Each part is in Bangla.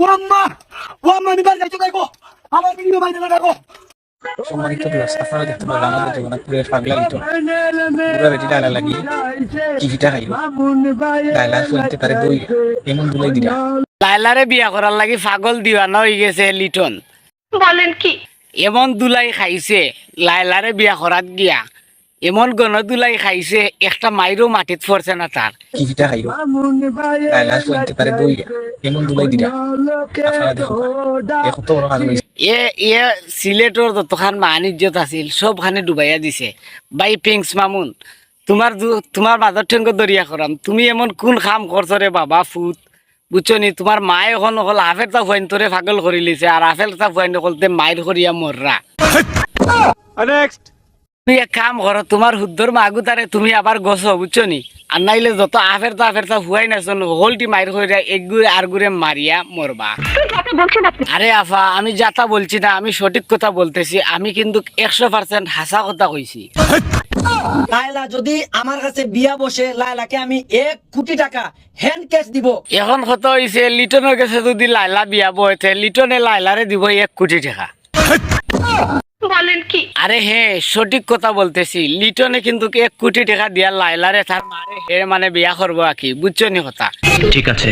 ও আম্মা ও আম্মা আমি বাড়ি যাইতে পারব আমার ভিডিও বাইরে লাগাবো সম্মানিত ভিউয়ার্স আপনারা দেখতে পারলেন আমাদের জগন্নাথপুরের পাগলা লিটন পুরা বেটি ডালা লাগি টিকিটা খাইল ডালা শুনতে পারে দই এমন দুলাই দিলা। লাইলারে বিয়া করার লাগি পাগল দিওয়ানা হয়ে গেছে লিটন। বলেন কি? এমন দুলাই খাইছে লাইলারে বিয়া করাত গিয়া। এমন গণ দুলাই খাইছে একটা মাইরও মাটিত পড়ছে না তার। টিকিটা খাইল ডালা শুনতে পারে দই এমন দুলাই আপনারা দেখুন এখন তো বড় কাজ এ এ সিলেটর যতখান মান ইজ্জত আছিল সবখানে ডুবাইয়া দিছে। বাই পিংস মামুন তোমার তোমার মাজত ঠেঙ্গ দরিয়া করাম তুমি এমন কোন খাম করছ রে বাবা ফুত বুঝছ নি তোমার মায়ে এখন অকল আফেল তা ফুয়াইন তোরে পাগল কৰি লিছে আর আফেল তা ফুয়াইন অকলতে মাইর করিয়া মররা তুমি এক কাম করো তোমার হুদ্দর মাগু তারে তুমি আবার গছো বুঝছ নি? আর নাইলে যত আফের তা আফের তা ফুয়াই নাচন হলটি মাইর করিয়া এক গুড়ে আর গুড়ে মারিয়া মরবা আরে আফা আমি যাতা বলছি না আমি সঠিক কথা বলতেছি আমি কিন্তু একশো পার্সেন্ট হাসা কথা কইছি লাইলা যদি আমার কাছে বিয়া বসে লাইলাকে আমি এক কোটি টাকা হ্যান্ড ক্যাশ দিব। এখন কথা হয়েছে লিটনের কাছে যদি লাইলা বিয়া বইতে লিটনে লাইলারে দিব এক কোটি টাকা। বলেন কি? আরে হ্যাঁ সঠিক কথা বলতেছি। লিটনে কিন্তু এক কোটি টাকা দিয়া লাইলারে তার মারে হে মানে বিয়া করব আর কি বুঝছ নি কথা? ঠিক আছে।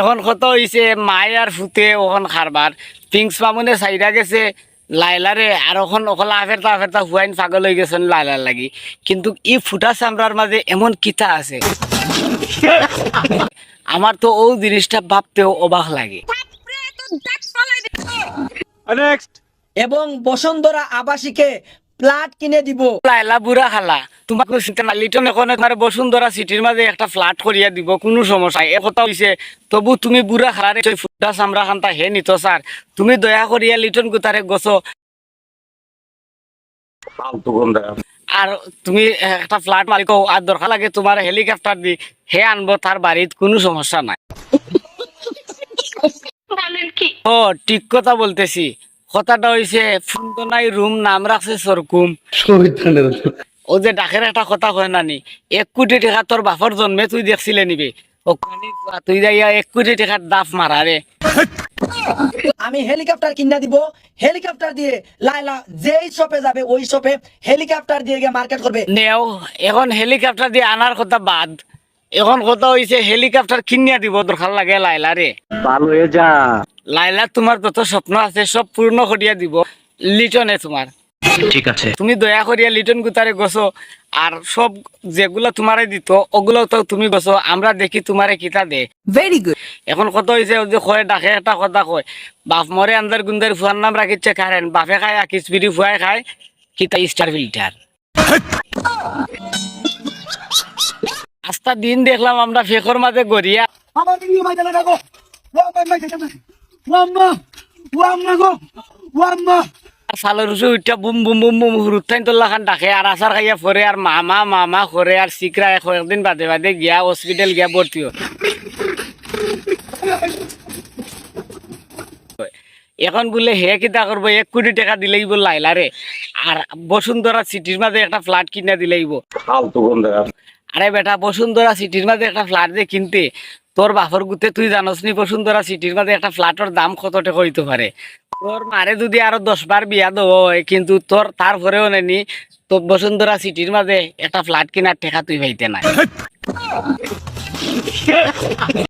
এখন কত হয়েছে মায় আর ফুতে ওখন খারবার পিংস মামুনে চাইরা গেছে লাইলারে আর ওখন অকলা আফেরতা আফেরতা হুয়াইন পাগল হয়ে গেছেন লাইলার লাগি। কিন্তু ই ফুটা চামড়ার মাঝে এমন কিতা আছে? আমার তো ও জিনিসটা ভাবতেও অবাক লাগে। এবং বসুন্ধরা আবাসিকে প্লাট কিনে দিব। লাইলা বুড়া খালা তোমাকে লিটন এখন তোমার বসুন্ধরা সিটির মাঝে একটা ফ্ল্যাট করিয়া দিব কোনো সমস্যা এ কথা হইছে তবু তুমি বুড়া খালারে সেই ফুটা চামড়া খান্তা হে নিত স্যার তুমি দয়া করিয়া লিটন গুতারে গছো। আর তুমি একটা ফ্ল্যাট মালিক আর দরকার লাগে তোমার হেলিকপ্টার দি হে আনব তার বাড়িত কোনো সমস্যা নাই। ও ঠিক কথা বলতেছি। কথাটা হইছে ফুন্দনাই রুম নাম রাখছে সরকুম ও যে ডাকের একটা কথা কয় নানি এক কোটি টাকা তোর বাপর জন্মে তুই দেখছিলে নিবে। ও তুই যাইয়া এক কোটি টাকার দাফ মারা রে আমি হেলিকপ্টার কিনে দিব হেলিকপ্টার দিয়ে লাইলা যেই শপে যাবে ওই শপে হেলিকপ্টার দিয়ে গিয়ে মার্কেট করবে নেও এখন হেলিকপ্টার দিয়ে আনার কথা বাদ। এখন কথা হইছে হেলিকপ্টার কিনিয়া দিব দরকার লাগে লাইলা রে ভালো হয়ে যা। লাইলা তোমার যত স্বপ্ন আছে সব পূর্ণ করিয়া দিব। লিটনে তোমার। ঠিক আছে। তুমি দয়া করিয়া লিটন গুতারে গছো আর সব যেগুলা তোমারে দিত ওগুলো তো তুমি গছো আমরা দেখি তোমারে কিতা দে। Very good. এখন কত হয়েছে ওই যে কয় ডাকে এটা কথা কয়। বাপ মরে আন্দার গুন্দার ফুয়ার নাম রাখিচ্ছে কারেন বাপে খায় আকিস বিড়ি ফুয়াই খায় কিতা স্টার ফিল্টার আস্তা দিন দেখলাম আমরা ফেকর মাঝে গড়িয়া। আমার গো সালের রুসু উঠা বুম বুম বুম বুম হুরুত্তাইন তোল্লা খান ডাকে। আর আসার খাইয়া ফরে আর মামা মামা করে আর সিকরা কয়েকদিন বাদে বাদে গিয়া হসপিটাল গিয়া ভর্তি এখন বলে হে কিতা করব এক কোটি টাকা দিলেই বল লাইলারে আর বসুন্ধরা সিটির মাঝে একটা ফ্ল্যাট কিনা দিলেইব আরে বেটা বসুন্ধরা সিটির মাঝে একটা ফ্ল্যাট যে কিনতে তোর বাপর গুতে তুই জানোস নি বসুন্ধরা সিটির মাঝে একটা ফ্ল্যাটের দাম কত টাকা হইতে পারে? তোর মারে যদি আরও দশ বার বিয়া দেবো কিন্তু তোর তারপরেও নেনি, তো বসুন্ধরা সিটির মাঝে একটা ফ্ল্যাট কিনার টেকা তুই ভাইতে নাই।